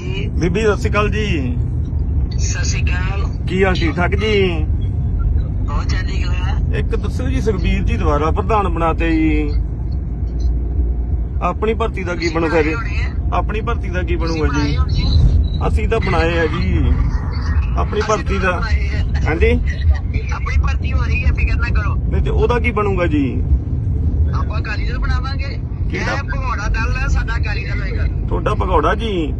ਬੀਬੀ ਸਤਿ ਸ਼੍ਰੀ ਅਕਾਲ ਜੀ। ਸਤਿ ਸ਼੍ਰੀ ਅਕਾਲ। ਕੀ ਹਾਲ ਠੀਕ ਠਾਕ ਜੀ? ਬਹੁਤ ਚੰਗੀ ਗੱਲ ਹੈ। ਇੱਕ ਦੱਸੋ ਜੀ ਸੁਖਬੀਰ ਜੀ ਦੁਬਾਰਾ ਪ੍ਰਧਾਨ ਬਣਾਤੇ ਜੀ। ਆਪਣੀ ਭਰਤੀ ਦਾ ਕੀ ਬਣੂ ਫਿਰ ਆਪਣੀ ਭਰਤੀ ਦਾ ਕੀ ਬਣੂਗਾ ਜੀ? ਅਸੀਂ ਤਾਂ ਬਣਾਏ ਆ ਜੀ। ਆਪਣੀ ਭਰਤੀ ਦਾ ਹਾਂਜੀ? ਆਪਣੀ ਭਰਤੀ ਹੋ ਰਹੀ ਹੈ ਫਿਕਰ ਨਾ ਕਰੋ। ਨਹੀਂ ਤੇ ਉਹਦਾ ਕੀ ਬਣੂਗਾ ਜੀ? ਆਪਾਂ ਕਾਰੀਗਰ ਬਣਾਵਾਂਗੇ। ਕਿਹੜਾ? ਇਹ ਭਗੌੜਾ ਦਲ ਹੈ ਸਾਡਾ ਕਾਰੀਗਰ ਹੋਏਗਾ। ਤੁਹਾਡਾ ਭਗੌੜਾ ਜੀ?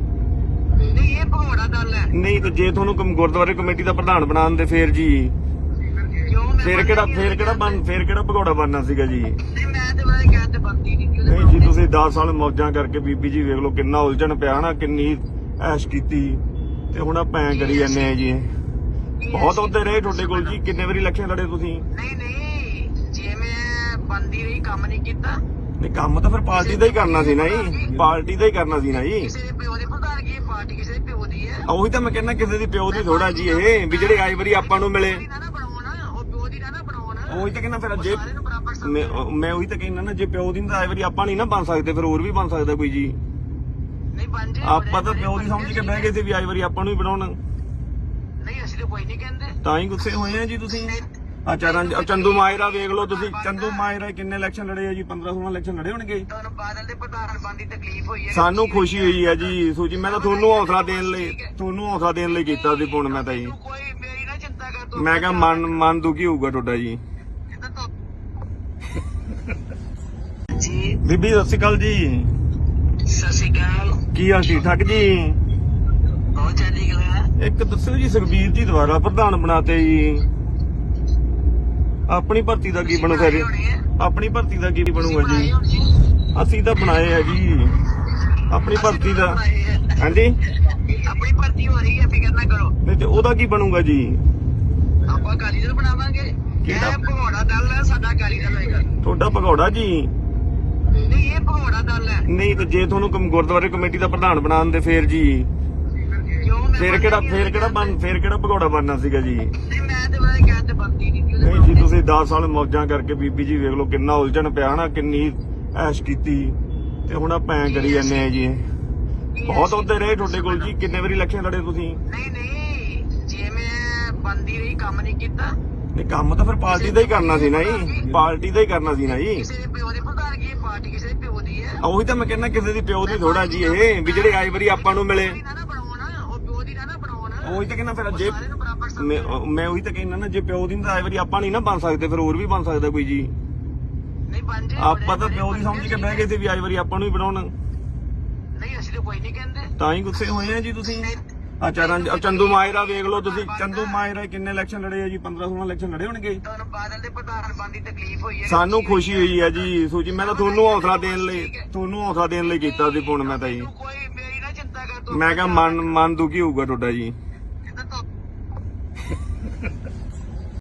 ਨਹੀਂ ਇਹ ਭਗੌੜਾ ਦਲ ਹੈ। ਨਹੀਂ ਤੇ ਜੇ ਤੁਹਾਨੂੰ ਕਮ- ਗੁਰਦੁਆਰੇ ਕਮੇਟੀ ਦਾ ਪ੍ਰਧਾਨ ਬਣਾਉਣ ਦੇ ਫੇਰ ਜੀ। ਕਿਉਂ? ਮੈਂ ਫੇਰ ਕਿਹੜਾ ਫੇਰ ਕਿਹੜਾ ਬਣ ਫੇਰ ਕਿਹੜਾ ਭਗੌੜਾ ਬਣਨਾ ਸੀਗਾ ਜੀ? ਨਹੀਂ ਮੈਂ ਤੇ ਬਾਰੇ ਕਹਿ ਤੇ ਬੰਦੀ ਨਹੀਂ ਕਿਉਂ ਨਹੀਂ ਜੀ ਤੁਸੀਂ 10 ਸਾਲ ਮੌਜਾਂ ਕਰਕੇ ਬੀਬੀ ਜੀ ਵੇਖ ਲਓ ਕਿੰਨਾ ਉਲਝਣ ਪਿਆ ਨਾ ਕਿੰਨੀ ਐਸ਼ ਕੀਤੀ। ਤੇ ਹੁਣ ਆਪਾਂ ਐਂ ਕਰੀ ਜਾਂਦੇ ਆ ਜੀ। ਬਹੁਤ ਉੱਤੇ ਰਹੇ ਤੁਹਾਡੇ ਕੋਲ ਜੀ ਕਿੰਨੇ ਵਾਰੀ ਇਲੈਕਸ਼ਨ ਲੜੇ ਤੁਸੀਂ? ਨਹੀਂ ਨਹੀਂ ਜੇ ਮੈਂ ਬੰਦੀ ਰਹੀ ਕੰਮ ਨਹੀਂ ਕੀਤਾ। ਨਹੀਂ ਕੰਮ ਤਾਂ ਫਿਰ ਪਾਰਟੀ ਦਾ ਹੀ ਕਰਨਾ ਸੀ ਨਾ ਜੀ। ਪਾਰਟੀ ਦਾ ਹੀ ਕਰਨਾ ਸੀ ਨਾ ਜੀ। ਕਿਸੇ ਦੇ ਪਿਓ ਦੀ ਪ੍ਰਧਾਨਗੀ ਇਹ ਪਾਰਟੀ ਕਿਸੇ ਦੇ ਪਿਓ ਦੀ ਹੈ। ਉਹੀ ਤਾਂ ਮੈਂ ਕਹਿੰਦਾ ਕਿਸੇ ਦੀ ਪਿਓ ਦੀ ਥੋੜਾ ਜੀ ਇਹ ਵੀ ਜਿਹੜੇ ਆਈ ਵਾਰੀ ਆਪਾਂ ਨੂੰ ਮਿਲੇ। ਨਾ ਨਾ ਬਣਾਉਣਾ ਉਹ ਪਿਓ ਦੀ ਨਾ ਨਾ ਬਣਾਉਣਾ। ਉਹੀ ਤਾਂ ਕਹਿੰਦਾ ਫਿਰ ਜੇ ਸਾਰਿਆਂ ਨੂੰ ਬਰਾਬਰ ਸਮਝ ਮੈਂ ਮੈਂ ਉਹੀ ਤਾਂ ਕਹਿੰਦਾ ਨਾ ਜੇ ਪਿਓ ਦੀ ਤਾਂ ਆਈ ਵਾਰੀ ਆਪਾਂ ਨਹੀਂ ਨਾ ਬਣ ਸਕਦੇ ਫਿਰ ਹੋਰ ਵੀ ਬਣ ਸਕਦਾ ਕੋਈ ਜੀ। ਨਹੀਂ ਬਣ ਜੇ ਆਪਾਂ ਤਾਂ ਪਿਓ ਦੀ ਸਮਝ ਕੇ ਬਹਿ ਗਏ ਸੀ ਵੀ ਆਈ ਵਾਰੀ ਆਪਾਂ ਨੂੰ ਹੀ ਬਣਾਉਣਾ। ਨਹੀਂ ਅਸੀਂ ਤਾਂ ਕੋਈ ਨਹੀਂ ਕਹਿੰਦੇ। ਤਾਂ ਹੀ ਗੁੱਸੇ ਹੋਏ ਆ ਜੀ ਤੁਸੀਂ। ਚਰਨ ਚੰਦੂ ਮਾਇਰਾ ਵੇਖ ਲਓ ਤੁਸੀਂ। ਚੰਦੂ ਮਾਇਰਾ ਕਿੰਨੇ ਇਲੈਕਸ਼ਨ ਲੜੇ ਆ ਜੀ? 15 16 ਇਲੈਕਸ਼ਨ ਲੜੇ ਹੋਣਗੇ ਤੁਹਾਨੂੰ ਬਾਦਲ ਦੇ ਪ੍ਰਧਾਨ ਬਣ ਦੀ ਤਕਲੀਫ ਹੋਈ ਹੈ ਸਾਨੂੰ ਖੁਸ਼ੀ ਹੋਈ ਹੈ ਜੀ। ਸੂਜੀ ਮੈਂ ਤਾਂ ਤੁਹਾਨੂੰ ਹੌਸਲਾ ਦੇਣ ਲਈ ਤੁਹਾਨੂੰ ਹੌਸਲਾ ਦੇਣ ਲਈ ਕੀਤਾ ਸੀ ਫੋਨ ਮੈਂ ਤਾਂ ਜੀ। ਤੂੰ ਕੋਈ ਮੇਰੀ ਨਾ ਚਿੰਤਾ ਕਰ ਤੂੰ ਮੈਂ ਕਿਹਾ ਮਨ ਮਨ ਦੁਖੀ ਹੋਊਗਾ ਤੁਹਾਡਾ ਜੀ। ਜਿੱਦਾਂ ਤੂੰ ਜੀ। ਬੀਬੀ ਸਤਿ ਸ਼੍ਰੀ ਅਕਾਲ ਜੀ। ਸਤਿ ਸ਼੍ਰੀ ਅਕਾਲ। ਕੀ ਹਾਲ ਠੀਕ ਠਾਕ ਜੀ? ਬਹੁਤ ਚੰਗੀ ਗੱਲ ਹੈ ਇੱਕ ਦੱਸੋ ਜੀ ਸੁਖਬੀਰ ਜੀ ਦੁਬਾਰਾ ਪ੍ਰਧਾਨ ਬਣਾਤੇ ਜੀ। ਆਪਣੀ ਭਰਤੀ ਦਾ ਕੀ ਬਣੂ ਫਿਰ ਆਪਣੀ ਭਰਤੀ ਦਾ ਕੀ ਬਣੂਗਾ ਜੀ? ਅਸੀਂ ਤਾਂ ਬਣਾਏ ਆ ਜੀ। ਆਪਣੀ ਭਰਤੀ ਦਾ। ਹਾਂਜੀ? ਆਪਣੀ ਭਰਤੀ ਹੋ ਰਹੀ ਹੈ ਫਿਕਰ ਨਾ ਕਰੋ। ਨਹੀਂ ਤੇ ਉਹਦਾ ਕੀ ਬਣੂਗਾ ਜੀ? ਆਪਾਂ ਕਾਰੀਗਰ ਬਣਾਵਾਂਗੇ। ਕਿਹੜਾ? ਇਹ ਭਗੌੜਾ ਦਲ ਹੈ ਸਾਡਾ ਕਾਰੀਗਰ ਹੋਏਗਾ ਤੁਹਾਡਾ ਭਗੌੜਾ ਜੀ? ਨਹੀਂ ਇਹ ਭਗੌੜਾ ਦਲ ਹੈ। ਨਹੀਂ ਤੇ ਜੇ ਤੁਹਾਨੂੰ ਕਮ- ਗੁਰਦੁਆਰੇ ਕਮੇਟੀ ਦਾ ਪ੍ਰਧਾਨ ਬਣਾਉਣ ਦੇ ਫੇਰ ਜੀ। ਫੇਰ ਕਿਹੜਾ ਫੇਰ ਕਿਹੜਾ ਬਣ ਫੇਰ ਕਿਹੜਾ ਭਗੌੜਾ ਬਣਨਾ ਸੀਗਾ ਜੀ? ਨਹੀਂ ਮੈਂ ਨਹੀਂ ਜੀ ਤੁਸੀਂ 10 ਸਾਲ ਮੌਜਾਂ ਕਰਕੇ ਬੀਬੀ ਜੀ ਵੇਖ ਲਓ ਕਿੰਨਾ ਉਲਝਣ ਪਿਆ ਨਾ ਕਿੰਨੀ ਐਸ਼ ਕੀਤੀ। ਤੇ ਹੁਣ ਆਪਾਂ ਐਂ ਕਰੀ ਜਾਂਦੇ ਆ ਜੀ। ਬਹੁਤ ਉੱਤੇ ਰਹੇ ਤੁਹਾਡੇ ਕੋਲ ਜੀ ਕਿੰਨੇ ਵਾਰੀ ਇਲੈਕਸ਼ਨ ਲੜੇ ਤੁਸੀਂ? ਨਹੀਂ ਨਹੀਂ ਜੇ ਮੈਂ ਬੰਦੀ ਰਹੀ ਕੰਮ ਨਹੀਂ ਕੀਤਾ। ਨਹੀਂ ਕੰਮ ਤਾਂ ਫਿਰ ਪਾਰਟੀ ਦਾ ਹੀ ਕਰਨਾ ਸੀ ਨਾ ਜੀ। ਪਾਰਟੀ ਦਾ ਹੀ ਕਰਨਾ ਸੀ ਨਾ ਜੀ। ਕਿਸੇ ਦੇ ਪਿਓ ਦੀ ਪ੍ਰਧਾਨਗੀ ਇਹ ਪਾਰਟੀ ਕਿਸੇ ਦੇ ਪਿਓ ਦੀ ਹੈ। ਉਹੀ ਤਾਂ ਮੈਂ ਕਹਿੰਦਾ ਕਿਸੇ ਦੀ ਪਿਓ ਦੀ ਥੋੜਾ ਜੀ ਇਹ ਵੀ ਜਿਹੜੇ ਆਈ ਵਾਰੀ ਆਪਾਂ ਨੂੰ ਮਿਲੇ। ਨਾ ਨਾ ਬਣਾਉਣਾ ਉਹ ਪਿਓ ਦੀ ਨਾ ਨਾ ਬਣਾਉਣਾ। ਉਹੀ ਤਾਂ ਕਹਿੰਦਾ ਫਿਰ ਜੇ ਮੈਂ ਮੈਂ ਉਹੀ ਤਾਂ ਕਹਿੰਦਾ ਨਾ ਜੇ ਪਿਓ ਦੀ ਤਾਂ ਵਾਰੀ ਆਪਾਂ ਨਹੀਂ ਨਾ ਬਣ ਸਕਦੇ ਫਿਰ ਹੋਰ ਵੀ ਬਣ ਸਕਦਾ ਕੋਈ ਜੀ। ਨਹੀਂ ਬਣ ਜੇ ਆਪਾਂ ਤਾਂ ਪਿਓ ਦੀ ਸਮਝ ਕੇ ਬਹਿ ਗਏ ਸੀ ਵੀ ਆਈ ਵਾਰੀ ਆਪਾਂ ਨੂੰ ਹੀ ਬਣਾਉਣਾ। ਨਹੀਂ ਅਸੀਂ ਤਾਂ ਕੋਈ ਨਹੀਂ ਕਹਿੰਦੇ। ਤਾਂ ਹੀ ਗੁੱਸੇ ਹੋਏ ਆ ਜੀ ਤੁਸੀਂ। ਆ ਚਰਨ ਚੰਦੂ ਮਾਇਰਾ ਵੇਖ ਲਓ ਤੁਸੀਂ। ਚੰਦੂ ਮਾਇਰਾ ਕਿੰਨੇ ਇਲੈਕਸ਼ਨ ਲੜੇ ਆ ਜੀ? 15 16 ਇਲੈਕਸ਼ਨ ਲੜੇ ਹੋਣਗੇ। ਤੁਹਾਨੂੰ ਬਾਦਲ ਦੇ ਪ੍ਰਧਾਨ ਬਣ ਦੀ ਤਕਲੀਫ ਹੋਈ ਹੈ। ਸਾਨੂੰ ਖੁਸ਼ੀ ਹੋਈ ਹੈ ਜੀ। ਸੂਜੀ ਮੈਂ ਤਾਂ ਤੁਹਾਨੂੰ ਹੌਸਲਾ ਦੇਣ ਲਈ ਤੁਹਾਨੂੰ ਹੌਸਲਾ ਦੇਣ ਲਈ ਕੀਤਾ ਸੀ ਫੋਨ ਮੈਂ ਤਾਂ ਜੀ। ਤੂੰ ਕੋਈ ਮੇਰੀ ਨਾ ਚਿੰਤਾ ਕਰ ਤੂੰ ਮੈਂ ਕਿਹਾ ਮਨ ਮਨ ਦੁਖੀ ਹੋਊਗਾ ਤੁਹਾਡਾ ਜੀ।